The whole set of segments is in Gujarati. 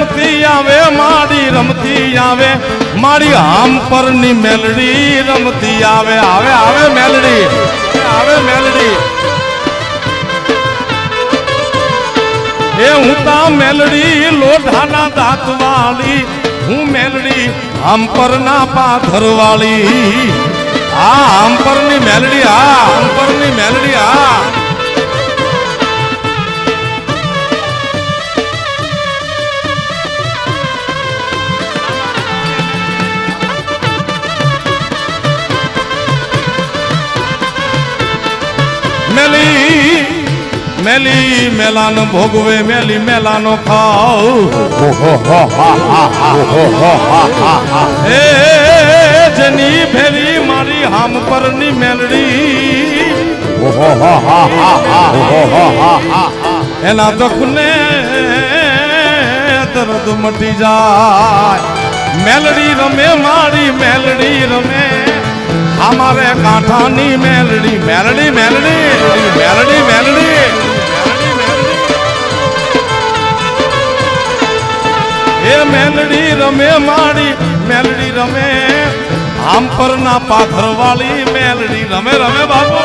રમતી આવે, માડી રમતી આવે મારી આમ પરની મેલડી રમતી આવે. આવે આવે મેલડી આવે મેલડી. એ હું તા મેલડી લોઢાના દાંત વાળી હું મેલડી આમ પરના પાથર વાળી આ આમ પરની મેલડી, આ આમ પરની મેલડી, આ મેલી મેલી, મેલાનો ભોગવે, મેલી, મેલાનો ખાવ. હે, જની ભેલી મારી હામ પરની મેલડી. એના દુઃખને દર્દ મટી જાય. મેલડી રમે, મારી મેલડી રમે. અમારે કાંઠાની મેલડી મેલડી મેલડી મેલડી મેલડી. એ મેલડી રમે માડી મેલડી રમે. આમ પરના પાથર વાળી મેલડી રમે રમે બાબુ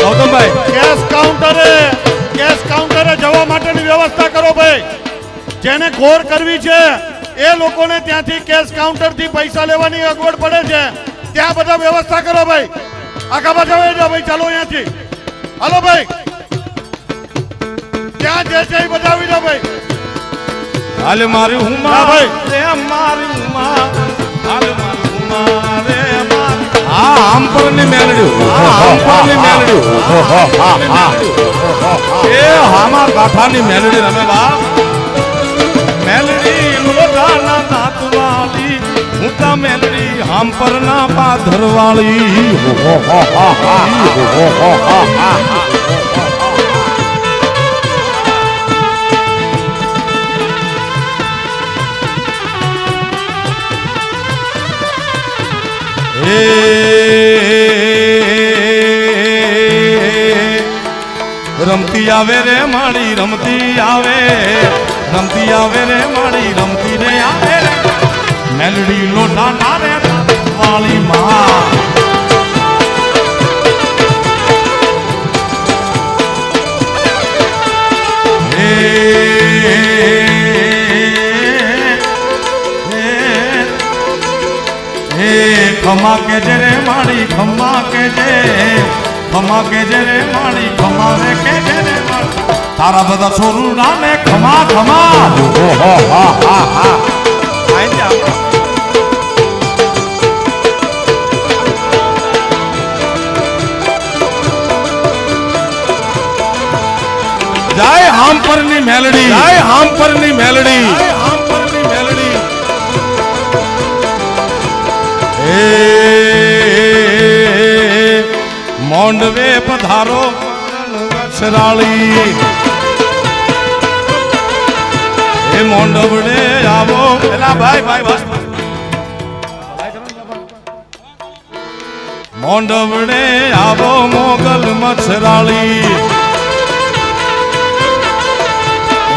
ગૌતમભાઈ. કેશ કાઉન્ટરે કેશ કાઉન્ટરે જવા માટેની વ્યવસ્થા કરો ભાઈ. જેને ઘોર કરવી છે એ લોકોને ત્યાંથી કેશ કાઉન્ટરથી પૈસા લેવાની અગવડ પડે છે. ત્યાં બધા વ્યવસ્થા કરો ભાઈ. આખા પાછા વહી જાઓ ભાઈ ચાલો અહીંયાથી. હાલો ભાઈ. ત્યાં જે છે એ બધા આવી જાઓ ભાઈ. હાલ મારી હુમા હા, ભાઈ. રે મારી હાલ મારી હુમા હા આમ એ હામા મેલડી રમે બા હું તા મેલડી હામ પરના પાધર વાળી રમતી આવે રે માડી, રમતી આવે રમતી આવે રે માડી, રમતી મેલડી લોઢા નારે વાળી માં. હે ખમા કે જે રે માણી ખમા કે જે ખમા કે જે રે માણી ખમા રે કે જે રે તારા બધા છોરું નામે ખમા ખમા. આઈ મેલડી. જય હામ પરની મેલડી. હે મોંડવે પધારો સરાળી એ મોંડવડે આવો. એલા ભાઈ ભાઈ બસ. મોંડવડે આવો મોગલ મછરાળી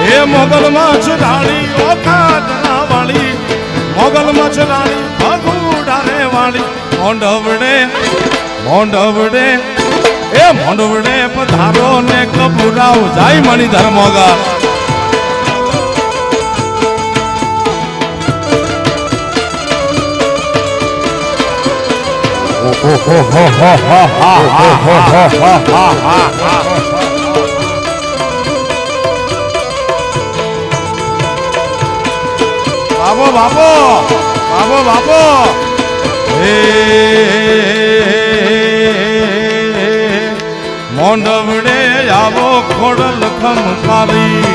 એ મોગલ મછરાળી ઓખાટના વાળી મોગલ મછરાળી ભગુડારે વાળી મોંડવડે મોંડવડે એ મોંડવડે પધારો ને કબુરાવ જાય મણી ધર્મોગા હો હો હો હો હો હો હો હો હો હે મોંડવડે આવો ખોડલ ખમકારી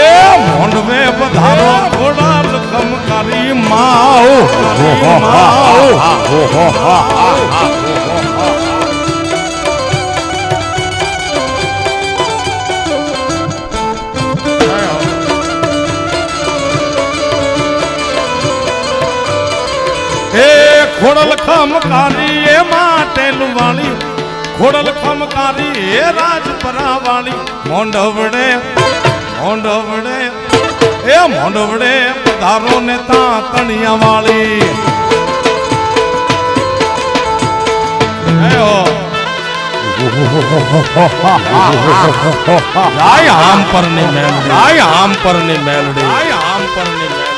એ મોંડવે પધારો ખોડલ ખમકારી માઓ માઓ હે. ખોડલ ખમકારી એ માટે વાળી ખોડલ ખમકારી એ રાજપરા વાળી મોંડવડે મોંડવડે એ મોંડવડે પધારો ને તા તણિયા વાળી. આમ પરની મેલડી. આમ પરની મેલડી. આમ પરની મેલડી.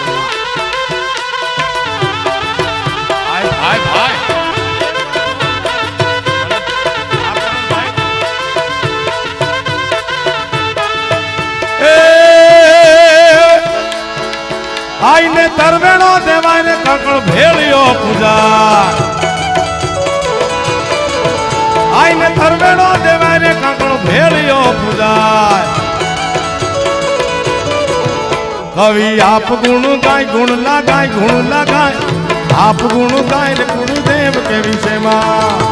કકળ ભેળિયો પૂજા આઈને તરવેણો દેવાય ને કકળ ભેળિયો પૂજા કવિ આપ ગુણ ગાય, ગુણ લગાય ગુણ લગાય. આપ ગુણ ગાય ગુરુદેવ કે વિષયમાં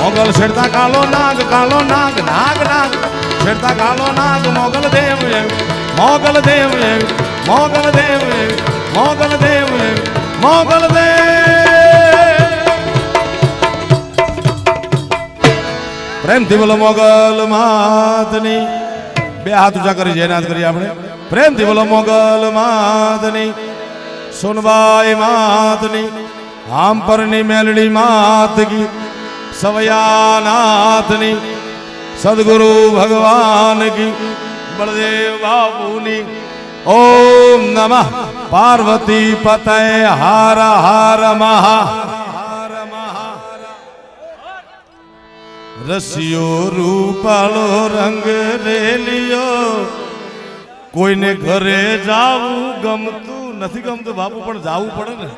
મોગલ શેરતા કાલો નાગ કાલો નાગ નાગ નાગ. શેરતા કાલો નાગ, મોગલ દેવ મોગલ દેવ મોગલ પ્રેમથી બોલો મોગલ માતની બે હાથ ઊંચા કરી જયનાથ કરી આપણે. પ્રેમથી બોલો મોગલ માતની સોનબાઈ માતની આમ પરની મેલડી માત કી સવયાનાથની, સદગુરુ ભગવાન કી બળદેવ બાપુની. ઓમ નમઃ. પાર્વતી પતય, હાર હાર મહા. રસિયો રૂપાળો રંગ રેલિયો. કોઈને ઘરે જાવું ગમતું નથી ગમતું, બાપુ પણ જાવું પડે ને.